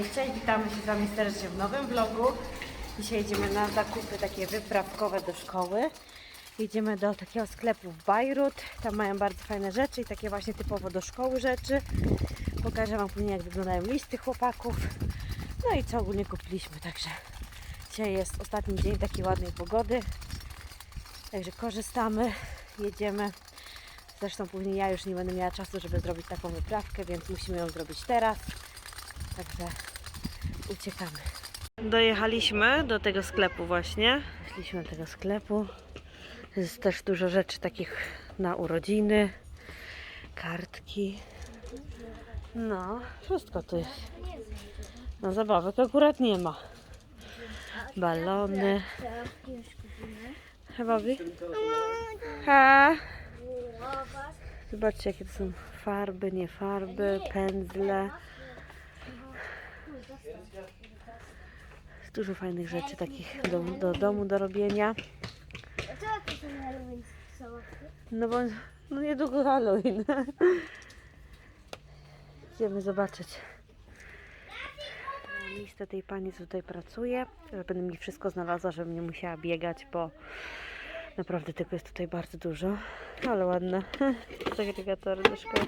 Cześć, cześć, witamy się z Wami serdecznie w nowym vlogu. Dzisiaj jedziemy na zakupy takie wyprawkowe do szkoły. Jedziemy do takiego sklepu w Bajrut. Tam mają bardzo fajne rzeczy i takie właśnie typowo do szkoły rzeczy. Pokażę Wam później jak wyglądają listy chłopaków. No i co ogólnie kupiliśmy, także dzisiaj jest ostatni dzień takiej ładnej pogody. Także korzystamy, jedziemy. Zresztą później ja już nie będę miała czasu, żeby zrobić taką wyprawkę, więc musimy ją zrobić teraz. Także uciekamy. Dojechaliśmy do tego sklepu właśnie. Szliśmy do tego sklepu. Jest też dużo rzeczy takich na urodziny. Kartki. No, wszystko tu jest. No zabawek akurat nie ma. Balony. Chyba wy? Ha. Zobaczcie jakie to są farby, nie farby, pędzle. Dużo fajnych rzeczy takich do, do domu do robienia. No bo no niedługo Halloween. Idziemy zobaczyć. Listę tej pani, co tutaj pracuje. Będę mi wszystko znalazła, żebym nie musiała biegać, bo naprawdę tego jest tutaj bardzo dużo. Ale ładne. Segregatory do szkoły.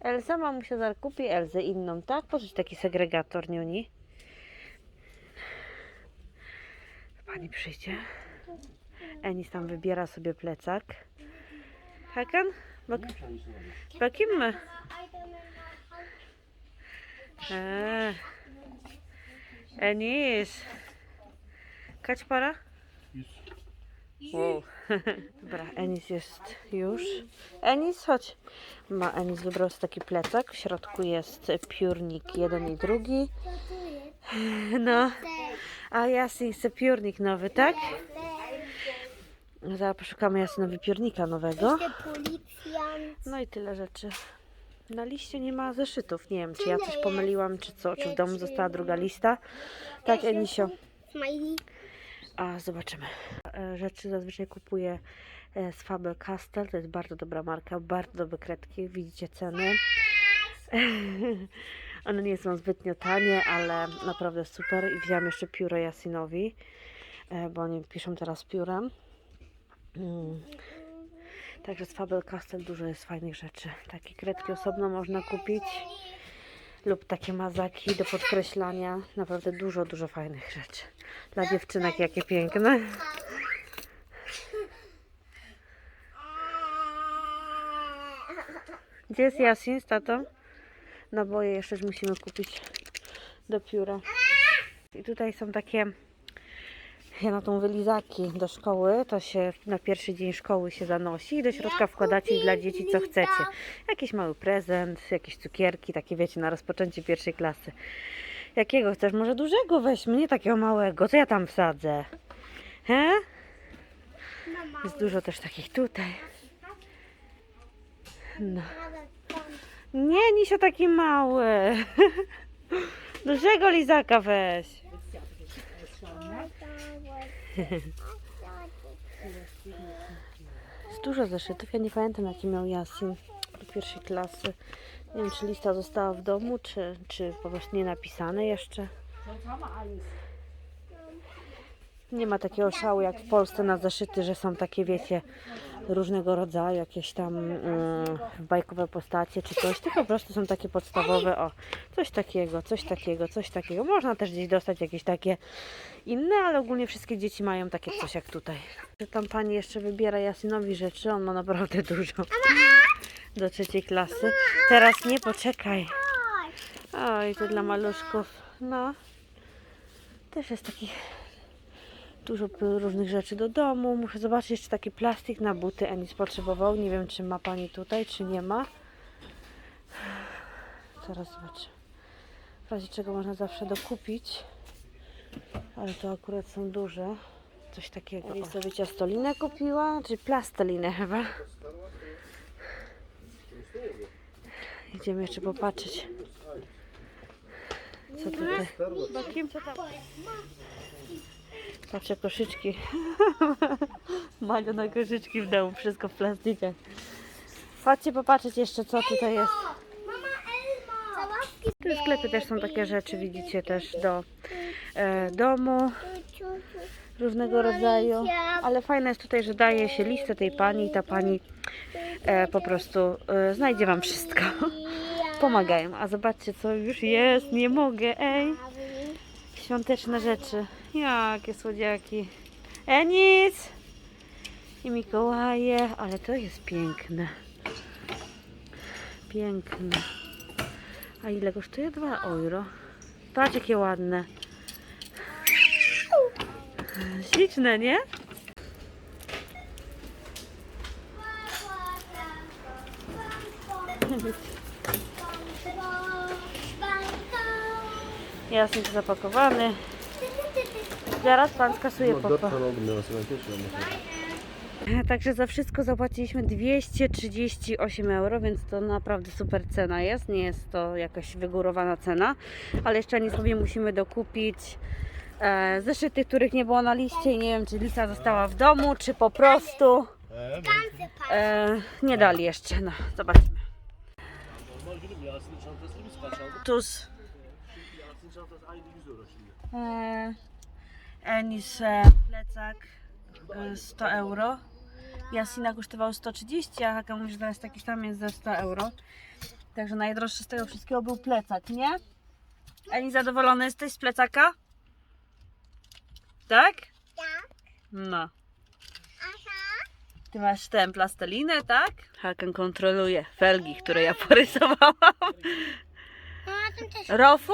Elsa mamusia zaraz kupi Elzę inną, tak? Pożyć taki segregator, Niuni. Pani przyjdzie. Enis tam wybiera sobie plecak. Hakan? Bak bakayım mı? Ha. Enis. Kaç para? 100. Wow. Dobra, Enis jest już. Enis, chodź. Ma Enis wybrał taki plecak. W środku jest piórnik jeden i drugi. No. A Jasin chce piórnik nowy, tak? Zaraz poszukamy Jasinowi piórnika nowego. No i tyle rzeczy. Na liście nie ma zeszytów. Nie wiem, czy ja coś pomyliłam, czy co, czy w domu została druga lista. Tak, Enisio. A zobaczymy. E, Rzeczy zazwyczaj kupuję e, z Faber Castell. To jest bardzo dobra marka, bardzo dobre kredki. Widzicie ceny. One nie są zbytnio tanie, ale naprawdę super. I wziąłam jeszcze pióro Jasinowi, e, bo oni piszą teraz piórem. Mm. Także z Faber Castell dużo jest fajnych rzeczy. Takie kredki osobno można kupić lub takie mazaki do podkreślania. Naprawdę dużo, dużo fajnych rzeczy. Dla dziewczynek jakie piękne. Gdzie jest Jasin z tatą? Naboje jeszcze musimy kupić do pióra. I tutaj są takie ja na tą wylizaki do szkoły, to się na pierwszy dzień szkoły się zanosi i do środka wkładacie dla dzieci co chcecie. Jakiś mały prezent, jakieś cukierki, takie wiecie, na rozpoczęcie pierwszej klasy. Jakiego chcesz? Może dużego weźmy, nie takiego małego. Co ja tam wsadzę? He? Jest dużo też takich tutaj. No. Nie, Nisio taki mały. Dużego lizaka weź. Jest dużo zeszytów. Ja nie pamiętam jaki miał Jasin do pierwszej klasy. Nie wiem czy lista została w domu, czy, czy po prostu nie napisane jeszcze. Nie ma takiego szału jak w Polsce na zeszyty, że są takie wiecie różnego rodzaju, jakieś tam mm, bajkowe postacie czy coś, tylko po prostu są takie podstawowe, o, coś takiego, coś takiego, coś takiego. Można też gdzieś dostać jakieś takie inne, ale ogólnie wszystkie dzieci mają takie coś jak tutaj. Tam pani jeszcze wybiera Jasynowi rzeczy, on ma naprawdę dużo do trzeciej klasy. Teraz nie, poczekaj. Oj, to dla maluszków. No. Też jest takich dużo różnych rzeczy do domu. Muszę zobaczyć jeszcze taki plastik na buty. Enis potrzebował. Nie wiem, czy ma pani tutaj, czy nie ma. Zaraz zobaczę. W razie czego można zawsze dokupić. Ale to akurat są duże. Coś takiego. Enis sobie ciastolinę kupiła, czy plastelinę chyba. Idziemy jeszcze popatrzeć. Co tutaj? Patrzę koszyczki. Mania na koszyczki w domu, wszystko w plastikach. Chodźcie popatrzeć jeszcze co tutaj jest. Zabawka W sklepie też są takie rzeczy, widzicie, też do e, domu różnego rodzaju. Ale fajne jest tutaj, że daje się listę tej pani i ta pani e, po prostu e, znajdzie Wam wszystko. Pomagają. A zobaczcie, co już jest. Nie mogę, ej. Świąteczne rzeczy. Jakie słodziaki. Enis! I Mikołaje. Ale to jest piękne. Piękne. A ile kosztuje? 2 euro. Patrz jakie ładne. Śliczne, nie? Jasny zapakowany. Zaraz pan skasuje popa. Także za wszystko zapłaciliśmy 238 euro, więc to naprawdę super cena jest. Nie jest to jakaś wygórowana cena, ale jeszcze nic sobie musimy dokupić e, zeszyty, których nie było na liście i nie wiem, czy lista została w domu, czy po prostu e, nie dali jeszcze. No, zobaczmy. Tuz. Yasin'in çantası aynı 100 euro şimdi. E, Enis e, plecak e, 100 euro. Jasina kosztował 130, a Haka mówi, że teraz taki sam jest za 100 euro. Także najdroższy z tego wszystkiego był plecak, nie? Eni, zadowolony jesteś z plecaka? Tak? Tak. No. Ty masz tę plastelinę, tak? Hakan kontroluje felgi, które ja porysowałam. Rofu?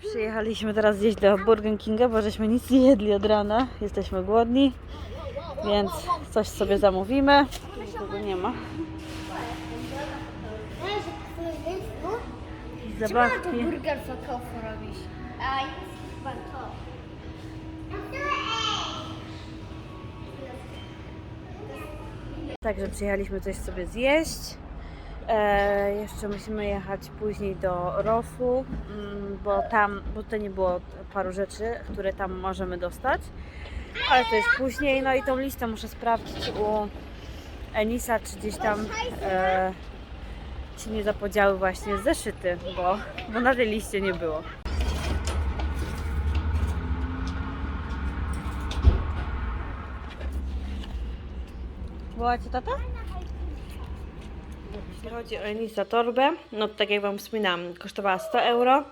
Przyjechaliśmy teraz gdzieś do Burger Kinga, bo żeśmy nic nie jedli od rana. Jesteśmy głodni, więc coś sobie zamówimy. Nikogo nie ma. Zabawki. burger fakowo robisz? A jest chyba to. Także przyjechaliśmy coś sobie zjeść. E, jeszcze musimy jechać później do Rofu, mm, bo tam, bo to nie było paru rzeczy, które tam możemy dostać. Ale to jest później. No i tą listę muszę sprawdzić u Enisa, czy gdzieś tam e, nie zapodziały właśnie zeszyty, bo, bo na tej liście nie było. Wołacie tata? Jeśli chodzi o Enisa torbę, no to tak jak Wam wspominałam, kosztowała 100 euro.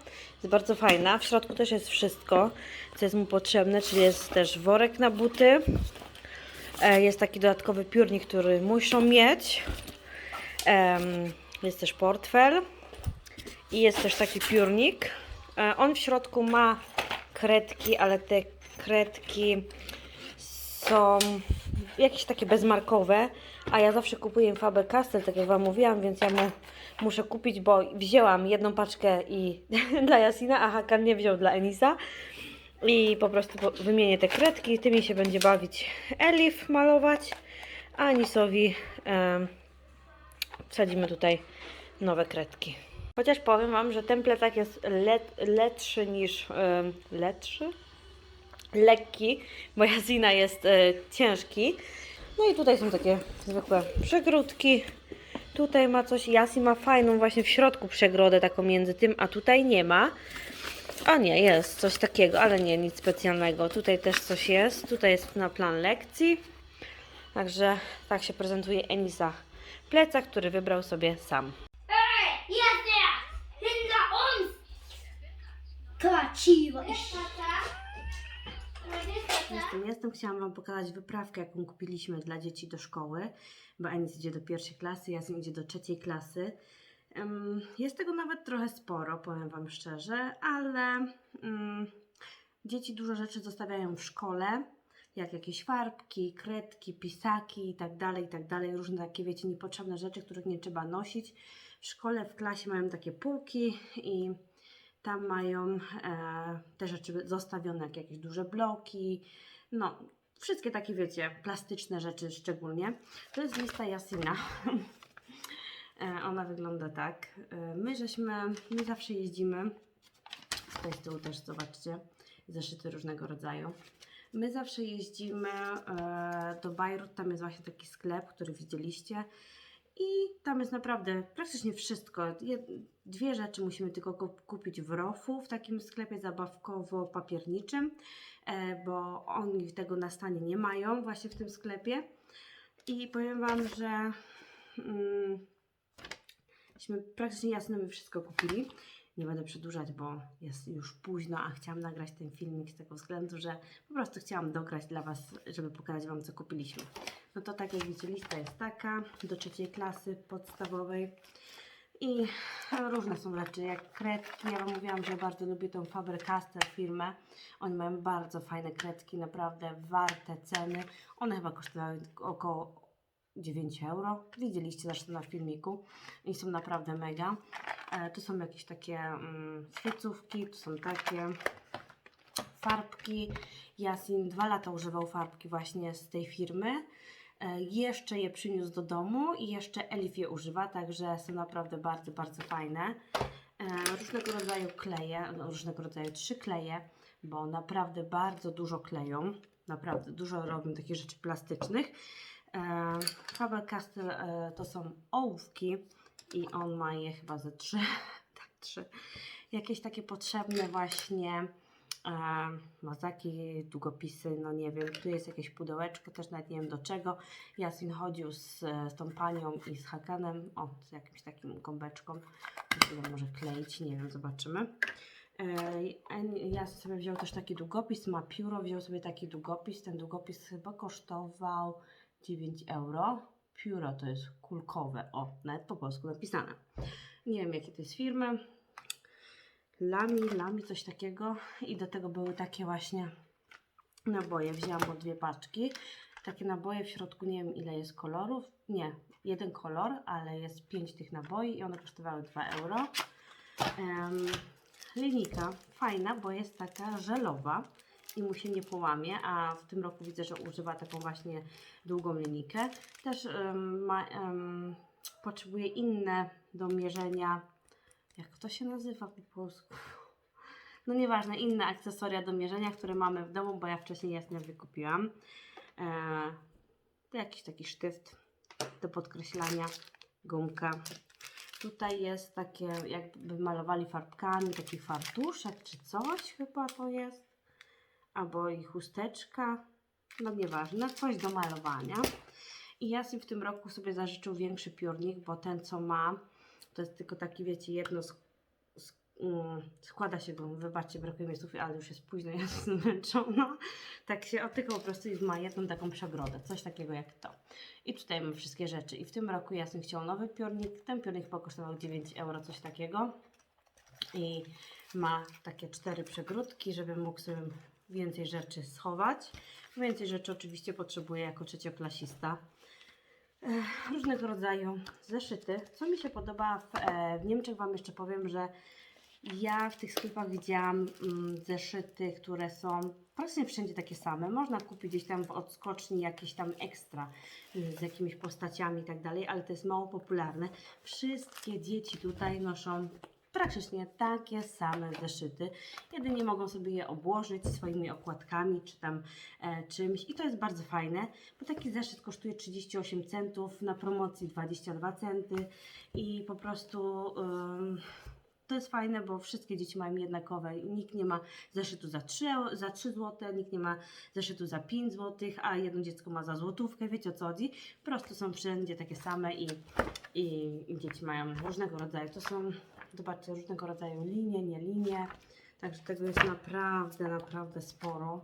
Jest bardzo fajna. W środku też jest wszystko, co jest mu potrzebne, czyli jest też worek na buty. E, Jest taki dodatkowy piórnik, który muszą mieć. Jest też portfel. I jest też taki piórnik. E, On w środku ma kredki, ale te kredki są jakieś takie bezmarkowe, a ja zawsze kupuję Faber Castell, tak jak Wam mówiłam, więc ja mu muszę kupić, bo wzięłam jedną paczkę i dla Jasina, a Hakan nie wziął dla Enisa. I po prostu wymienię te kredki, tymi się będzie bawić Elif malować, a Enisowi em, wsadzimy tutaj nowe kredki. Chociaż powiem Wam, że ten plecak jest lepszy niż lepszy? lekki, bo Jasina jest e, ciężki. No i tutaj są takie zwykłe przegródki. Tutaj ma coś, Jasi ma fajną właśnie w środku przegrodę taką między tym, a tutaj nie ma. A nie, jest coś takiego, ale nie, nic specjalnego. Tutaj też coś jest, tutaj jest na plan lekcji. Także tak się prezentuje Enisa plecak, który wybrał sobie sam. Jest teraz! Hinter uns! Kaciwo! Jestem, jestem. Chciałam Wam pokazać wyprawkę, jaką kupiliśmy dla dzieci do szkoły, bo Enis idzie do pierwszej klasy, Jasin idzie do trzeciej klasy. Jest tego nawet trochę sporo, powiem Wam szczerze, ale mm, dzieci dużo rzeczy zostawiają w szkole, jak jakieś farbki, kredki, pisaki i tak dalej, i tak dalej, różne takie, wiecie, niepotrzebne rzeczy, których nie trzeba nosić. W szkole, w klasie mają takie półki i tam mają e, te rzeczy zostawione, jak jakieś duże bloki, no wszystkie takie, wiecie, plastyczne rzeczy szczególnie. To jest lista Jasina. E, Ona wygląda tak. E, My żeśmy, my zawsze jeździmy, tutaj z tyłu też zobaczcie, zeszyty różnego rodzaju. My zawsze jeździmy do Bajrut, tam jest właśnie taki sklep, który widzieliście I tam jest naprawdę praktycznie wszystko. Dwie rzeczy musimy tylko kup- kupić w Rofu, w takim sklepie zabawkowo-papierniczym, e, bo oni tego na stanie nie mają właśnie w tym sklepie. I powiem Wam, że mm, myśmy praktycznie jasno my wszystko kupili. Nie będę przedłużać, bo jest już późno, a chciałam nagrać ten filmik z tego względu, że po prostu chciałam dograć dla Was, żeby pokazać Wam, co kupiliśmy. No to tak jak widzicie, lista jest taka, do trzeciej klasy podstawowej. I różne są rzeczy, jak kredki. Ja Wam mówiłam, że bardzo lubię tą Faber-Castell firmę. Oni mają bardzo fajne kredki, naprawdę warte ceny. One chyba kosztowały około 9 euro. Widzieliście zresztą na filmiku i są naprawdę mega. E, tu są jakieś takie mm, świecówki, tu są takie farbki. Jasin dwa lata używał farbki właśnie z tej firmy. E, jeszcze je przyniósł do domu i jeszcze Elif je używa, także są naprawdę bardzo, bardzo fajne. E, różnego rodzaju kleje, no, różnego rodzaju trzy kleje, bo naprawdę bardzo dużo kleją. Naprawdę dużo robią takich rzeczy plastycznych. E, Faber-Castell e, to są ołówki i on ma je chyba ze trzy. tak, trzy. Jakieś takie potrzebne właśnie e, mazaki, długopisy, no nie wiem. Tu jest jakieś pudełeczko, też nawet nie wiem do czego. Jasin chodził z, z tą panią i z Hakanem, o, z jakimś takim gąbeczką. Tyle może kleić, nie wiem, zobaczymy. E, Ja sobie wziął też taki długopis, ma pióro, wziął sobie taki długopis. Ten długopis chyba kosztował 9 euro. Pióro to jest kulkowe, o, nawet po polsku napisane. Nie wiem jakie to jest firmy. Lami, Lami, coś takiego. I do tego były takie właśnie naboje. Wzięłam po dwie paczki. Takie naboje w środku, nie wiem ile jest kolorów. Nie, jeden kolor, ale jest pięć tych naboi i one kosztowały 2 euro. Linijka fajna, bo jest taka żelowa i mu się nie połamie, a w tym roku widzę, że używa taką właśnie długą linijkę. Też em, ma, em, potrzebuje inne do mierzenia, jak to się nazywa po polsku? No nieważne, inne akcesoria do mierzenia, które mamy w domu, bo ja wcześniej jasne wykupiłam. E, to jakiś taki sztyft do podkreślania, gumka. Tutaj jest takie, jakby malowali farbkami, taki fartuszek czy coś chyba to jest. Albo i chusteczka, no nieważne, coś do malowania. I Jasin w tym roku sobie zażyczył większy piórnik, bo ten co ma, to jest tylko taki, wiecie, jedno sk- sk- mm, składa się go, wybaczcie, brakuje mi słów, ale już jest późno, ja jestem zmęczona. Tak się otyka po prostu i ma jedną taką przegrodę, coś takiego jak to. I tutaj mam wszystkie rzeczy. I w tym roku Jasyn chciał nowy piórnik. Ten piórnik chyba kosztował 9 euro, coś takiego. I ma takie cztery przegródki, żeby mógł sobie więcej rzeczy schować. Więcej rzeczy oczywiście potrzebuje jako trzecioklasista. Różnego rodzaju zeszyty. Co mi się podoba w, e, w Niemczech, Wam jeszcze powiem, że ja w tych sklepach widziałam mm, zeszyty, które są praktycznie wszędzie takie same. Można kupić gdzieś tam w odskoczni jakieś tam ekstra y, z jakimiś postaciami i tak dalej, ale to jest mało popularne. Wszystkie dzieci tutaj noszą praktycznie takie same zeszyty. Jedynie mogą sobie je obłożyć swoimi okładkami czy tam e, czymś i to jest bardzo fajne, bo taki zeszyt kosztuje 38 centów, na promocji 22 centy i po prostu to jest fajne, bo wszystkie dzieci mają jednakowe. Nikt nie ma zeszytu za 3, eu- za 3 zł, nikt nie ma zeszytu za 5 zł, a jedno dziecko ma za złotówkę, wiecie o co chodzi. Po prostu są wszędzie takie same i, i, i dzieci mają różnego rodzaju. To są, zobaczcie, różnego rodzaju linie, nie linie. Także tego jest naprawdę, naprawdę sporo.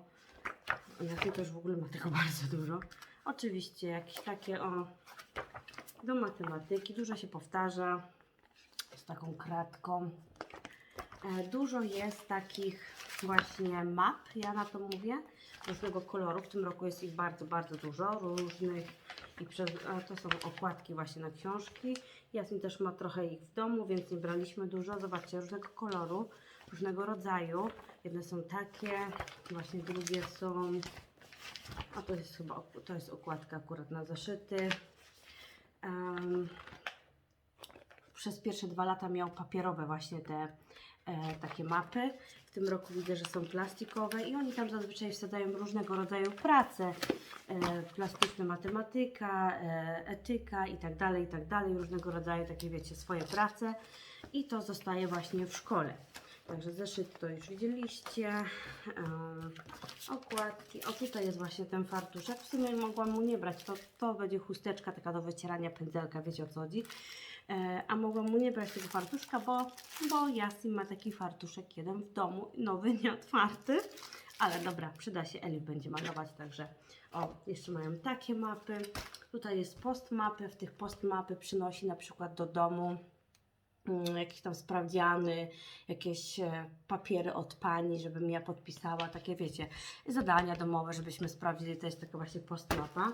Ja też w ogóle ma tego bardzo dużo. Oczywiście jakieś takie o do matematyki, dużo się powtarza z taką kratką. E, Dużo jest takich właśnie map, ja na to mówię, różnego koloru. W tym roku jest ich bardzo, bardzo dużo, różnych. A to są okładki właśnie na książki. Jasmin też ma trochę ich w domu, więc nie braliśmy dużo. Zobaczcie, różnego koloru, różnego rodzaju. Jedne są takie, właśnie drugie są... A to jest chyba, to jest okładka akurat na zaszyty. Em, przez pierwsze dwa lata miał papierowe właśnie te e, takie mapy. W tym roku widzę, że są plastikowe i oni tam zazwyczaj wsadzają różnego rodzaju prace. e, matematyka, e, etyka i tak dalej, i tak dalej, różnego rodzaju takie wiecie, swoje prace i to zostaje właśnie w szkole. Także zeszyt to już widzieliście, em, okładki, o tutaj jest właśnie ten fartuszek, w sumie mogłam mu nie brać, to, to będzie chusteczka taka do wycierania pędzelka, wiecie o co chodzi. E, a mogłam mu nie brać tego fartuszka, bo, bo Jasin ma taki fartuszek jeden w domu, nowy, nieotwarty. Ale dobra, przyda się, Elif będzie malować, także o, jeszcze mają takie mapy. Tutaj jest postmapy, w tych postmapy przynosi na przykład do domu mm, jakieś tam sprawdziany, jakieś e, papiery od pani, żebym ja podpisała, takie wiecie, zadania domowe, żebyśmy sprawdzili, to jest taka właśnie postmapa.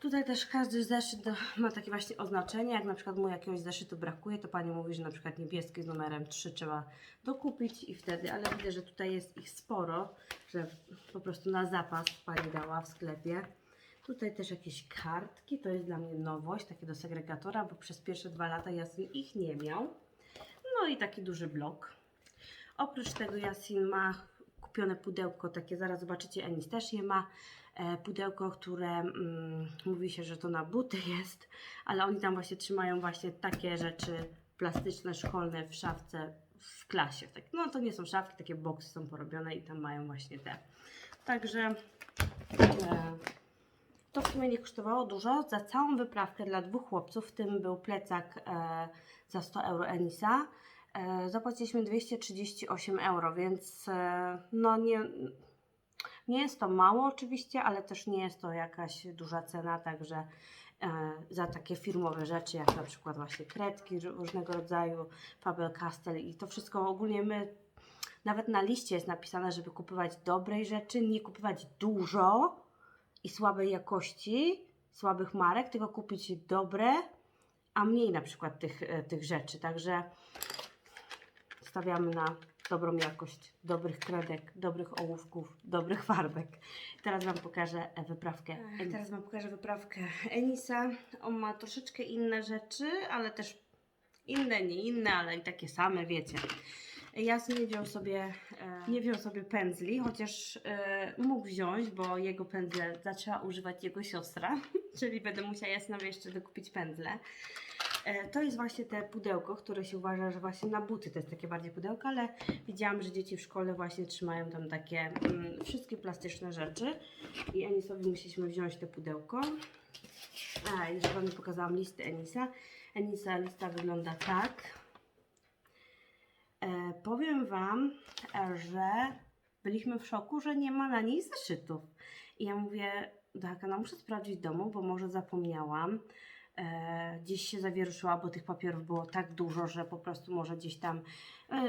Tutaj też każdy zeszyt ma takie właśnie oznaczenie, jak na przykład mu jakiegoś zeszytu brakuje, to pani mówi, że na przykład niebieski z numerem 3 trzeba dokupić i wtedy, ale widzę, że tutaj jest ich sporo, że po prostu na zapas pani dała w sklepie. Tutaj też jakieś kartki, to jest dla mnie nowość, takie do segregatora, bo przez pierwsze dwa lata Jasin ich nie miał. No i taki duży blok. Oprócz tego Jasin ma kupione pudełko, takie zaraz zobaczycie, Enis też je ma. E, pudełko, które mm, mówi się, że to na buty jest, ale oni tam właśnie trzymają właśnie takie rzeczy plastyczne, szkolne w szafce w klasie. Tak, no to nie są szafki, takie boksy są porobione i tam mają właśnie te. Także e, to w sumie nie kosztowało dużo. Za całą wyprawkę dla dwóch chłopców, w tym był plecak e, za 100 euro Enisa, e, zapłaciliśmy 238 euro, więc e, no nie, nie jest to mało oczywiście, ale też nie jest to jakaś duża cena, także e, za takie firmowe rzeczy, jak na przykład właśnie kredki ró- różnego rodzaju, Faber-Castell i to wszystko ogólnie my nawet na liście jest napisane, żeby kupować dobrej rzeczy, nie kupować dużo i słabej jakości, słabych marek, tylko kupić dobre, a mniej na przykład tych, e, tych rzeczy. Także stawiamy na dobrą jakość, dobrych kredek, dobrych ołówków, dobrych farbek. Teraz Wam pokażę e, wyprawkę. Teraz Wam pokażę wyprawkę Enisa. On ma troszeczkę inne rzeczy, ale też inne, nie inne, ale i takie same, wiecie. Jasin nie wziął sobie, e, nie wziął sobie pędzli, chociaż e, mógł wziąć, bo jego pędzle zaczęła używać jego siostra, czyli będę musiała Jasnowi jeszcze dokupić pędzle. E, To jest właśnie te pudełko, które się uważa, że właśnie na buty to jest takie bardziej pudełko, ale widziałam, że dzieci w szkole właśnie trzymają tam takie mm, wszystkie plastyczne rzeczy i Enisowi musieliśmy wziąć te pudełko. A, że Wam pokazałam listy Enisa. Enisa lista wygląda tak. E, powiem Wam, że byliśmy w szoku, że nie ma na niej zeszytów. I ja mówię do Hakana, muszę sprawdzić w domu, bo może zapomniałam. E, gdzieś się zawieruszyła, bo tych papierów było tak dużo, że po prostu może gdzieś tam e,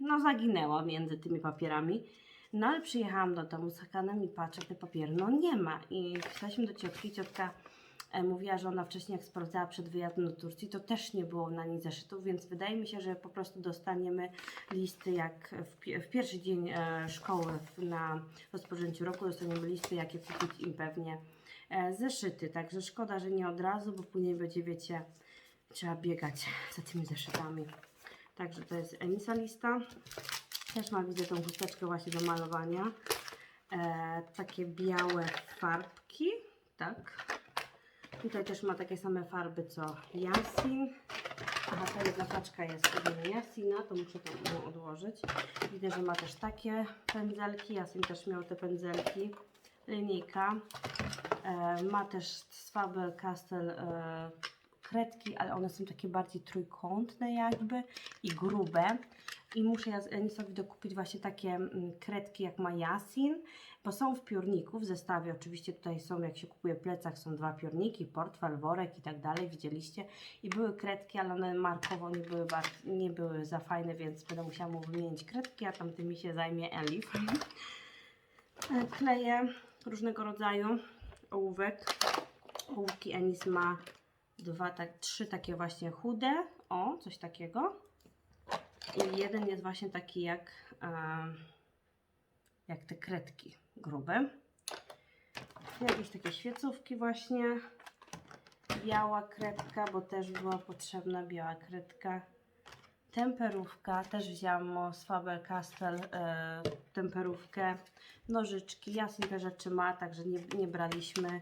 no zaginęła między tymi papierami. No ale przyjechałam do domu z Hakanem i patrzę te papiery, no nie ma. I pisaliśmy do ciotki, ciotka e, mówiła, że ona wcześniej jak sprawdzała przed wyjazdem do Turcji, to też nie było na niej zeszytów, więc wydaje mi się, że po prostu dostaniemy listy jak w, w pierwszy dzień e, szkoły w, na rozpoczęciu roku dostaniemy listy, jakie kupić im pewnie zeszyty. Także szkoda, że nie od razu, bo później będzie, wiecie, trzeba biegać za tymi zeszytami. Także to jest Enisa lista. Też ma, widzę, tą chusteczkę właśnie do malowania. E, takie białe farbki, tak. Tutaj też ma takie same farby co Jasin. Aha, ta jedna paczka jest od Jasina, to muszę to odłożyć. Widzę, że ma też takie pędzelki. Jasin też miał te pędzelki. Linijka. E, ma też z Faber-Castell e, kredki, ale one są takie bardziej trójkątne jakby i grube. I muszę ja Enisowi dokupić właśnie takie mm, kredki jak ma Jasin, bo są w piórniku, w zestawie oczywiście tutaj są, jak się kupuje plecak, są dwa piórniki, portfel, worek i tak dalej, widzieliście. I były kredki, ale one markowo nie były, nie były za fajne, więc będę musiała mu wymienić kredki, a tamtymi się zajmie Elif. E, Kleje różnego rodzaju ołówek. Ołówki Enis ma dwa, tak, trzy takie właśnie chude, o, coś takiego. I jeden jest właśnie taki jak, em, jak te kredki grube. Jakieś takie świecówki właśnie. Biała kredka, bo też była potrzebna biała kredka. Temperówka, też wzięłam z Faber-Castell e, temperówkę, nożyczki, Jasin te rzeczy ma, także nie, nie braliśmy.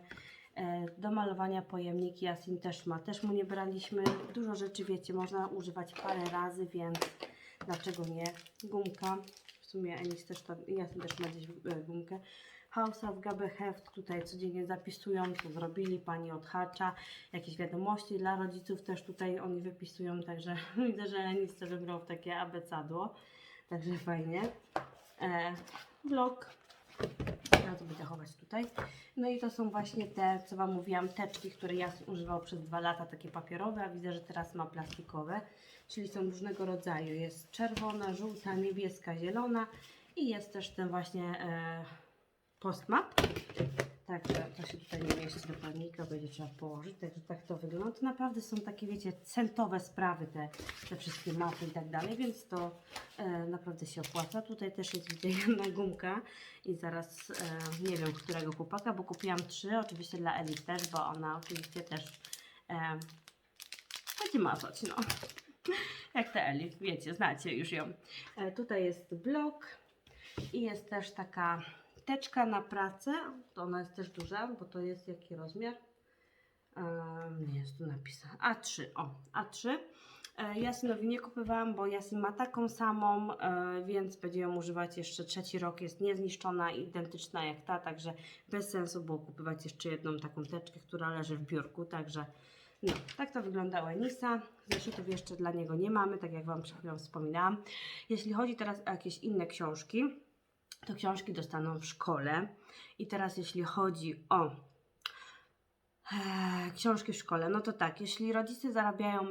E, do malowania pojemniki Jasin też ma, też mu nie braliśmy. Dużo rzeczy, wiecie, można używać parę razy, więc dlaczego nie? Gumka, w sumie Enis też to, Jasin też ma gdzieś e, gumkę. House of Gabe Heft, tutaj codziennie zapisują, co zrobili, pani odhacza, jakieś wiadomości dla rodziców też tutaj oni wypisują, także widzę, że Enis też wybrał w takie abecadło, także fajnie. E, blok, ja to będę chować tutaj. No i to są właśnie te, co Wam mówiłam, teczki, które ja używał przez dwa lata, takie papierowe, a widzę, że teraz ma plastikowe, czyli są różnego rodzaju. Jest czerwona, żółta, niebieska, zielona i jest też ten właśnie e, postmap. Także to się tutaj nie mieści do palnika, będzie trzeba położyć, także tak to wygląda. To naprawdę są takie, wiecie, centowe sprawy, te, te wszystkie mapy i tak dalej, więc to e, naprawdę się opłaca. Tutaj też jest widzę jedna gumka i zaraz e, nie wiem, którego chłopaka, bo kupiłam trzy, oczywiście dla Eli też, bo ona oczywiście też e, będzie mazać, no. Jak te Eli, wiecie, znacie już ją. E, tutaj jest blok i jest też taka teczka na pracę. To ona jest też duża, bo to jest jaki rozmiar? Ehm, nie jest tu napisane. A3, o, A3. E, Jasinowi nie kupowałam, bo Jasin ma taką samą, e, więc będzie ją używać jeszcze trzeci rok. Jest niezniszczona, identyczna jak ta, także bez sensu było kupować jeszcze jedną taką teczkę, która leży w biurku, także no, tak to wyglądała Nisa. Zeszytów jeszcze dla niego nie mamy, tak jak Wam przed chwilą wspominałam. Jeśli chodzi teraz o jakieś inne książki, to książki dostaną w szkole. I teraz jeśli chodzi o e, książki w szkole, no to tak, jeśli rodzice zarabiają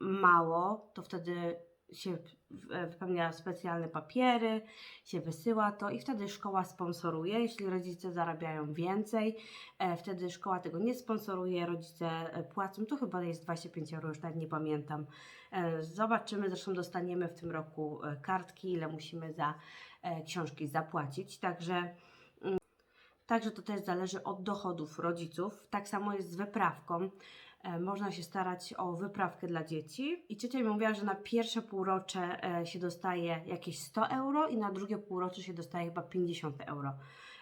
mało, to wtedy się wypełnia specjalne papiery, się wysyła to i wtedy szkoła sponsoruje. Jeśli rodzice zarabiają więcej, e, wtedy szkoła tego nie sponsoruje, rodzice e, płacą, to chyba jest 25 euro, już nawet nie pamiętam. E, Zobaczymy, zresztą dostaniemy w tym roku e, kartki, ile musimy za e, książki zapłacić, także Także to też zależy od dochodów rodziców. Tak samo jest z wyprawką. E, Można się starać o wyprawkę dla dzieci. I ciocia mi mówiła, że na pierwsze półrocze e, się dostaje jakieś 100 euro i na drugie półrocze się dostaje chyba 50 euro.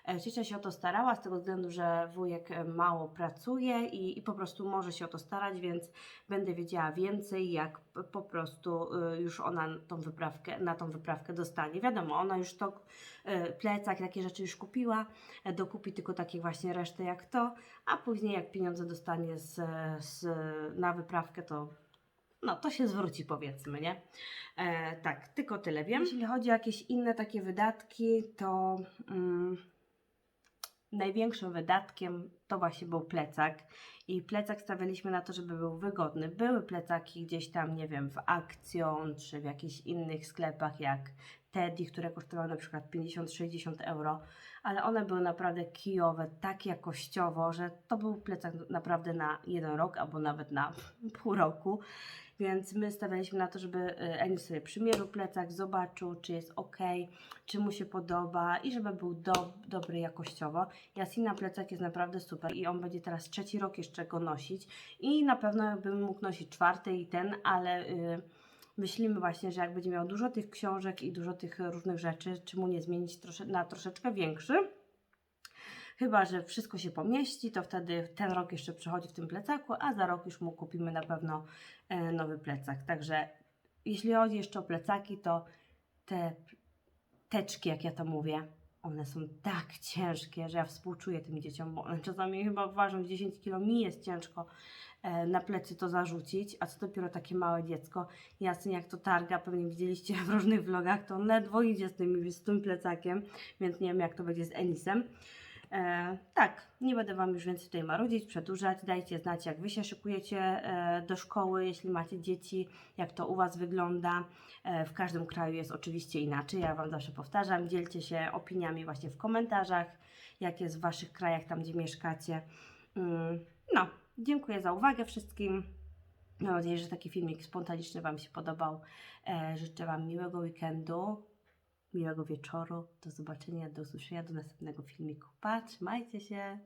E, Ciocia się o to starała z tego względu, że wujek e, mało pracuje i, i po prostu może się o to starać, więc będę wiedziała więcej, jak po prostu y, już ona tą wyprawkę, na tą wyprawkę dostanie. Wiadomo, ona już to plecak, takie rzeczy już kupiła, e, dokupi tylko takie właśnie resztę jak to, a później jak pieniądze dostanie z, z, na wyprawkę, to no to się zwróci powiedzmy, nie? E, tak, tylko tyle wiem. Jeśli chodzi o jakieś inne takie wydatki, to mm, największym wydatkiem to właśnie był plecak i plecak stawialiśmy na to, żeby był wygodny. Były plecaki gdzieś tam, nie wiem, w Action czy w jakichś innych sklepach jak Teddy, które kosztowały na przykład 50-60 euro, ale one były naprawdę kijowe, tak jakościowo, że to był plecak naprawdę na jeden rok albo nawet na pół roku. Więc my stawialiśmy na to, żeby y, Enis sobie przymierzył plecak, zobaczył, czy jest ok, czy mu się podoba i żeby był do, dobry jakościowo. Jasina plecak jest naprawdę super i on będzie teraz trzeci rok jeszcze go nosić i na pewno bym mógł nosić czwarty i ten, ale y, myślimy właśnie, że jak będzie miał dużo tych książek i dużo tych różnych rzeczy, czy mu nie zmienić trosze, na troszeczkę większy. Chyba, że wszystko się pomieści, to wtedy ten rok jeszcze przechodzi w tym plecaku, a za rok już mu kupimy na pewno e, nowy plecak. Także jeśli chodzi jeszcze o plecaki, to te teczki, jak ja to mówię, one są tak ciężkie, że ja współczuję tym dzieciom, bo one czasami chyba ważą 10 kg, mi jest ciężko e, na plecy to zarzucić, a co dopiero takie małe dziecko. Jasne, jak to targa, pewnie widzieliście w różnych vlogach, to on ledwo idzie z z tym plecakiem, więc nie wiem jak to będzie z Enisem. E, tak, nie będę Wam już więcej tutaj marudzić, przedłużać. Dajcie znać, jak Wy się szykujecie e, do szkoły, jeśli macie dzieci, jak to u Was wygląda. E, w każdym kraju jest oczywiście inaczej, ja Wam zawsze powtarzam. Dzielcie się opiniami właśnie w komentarzach, jak jest w Waszych krajach, tam gdzie mieszkacie. Mm, No, dziękuję za uwagę wszystkim. Mam nadzieję, że taki filmik spontaniczny Wam się podobał. E, życzę Wam miłego weekendu, miłego wieczoru, do zobaczenia, do usłyszenia, do następnego filmiku. Pa, trzymajcie się!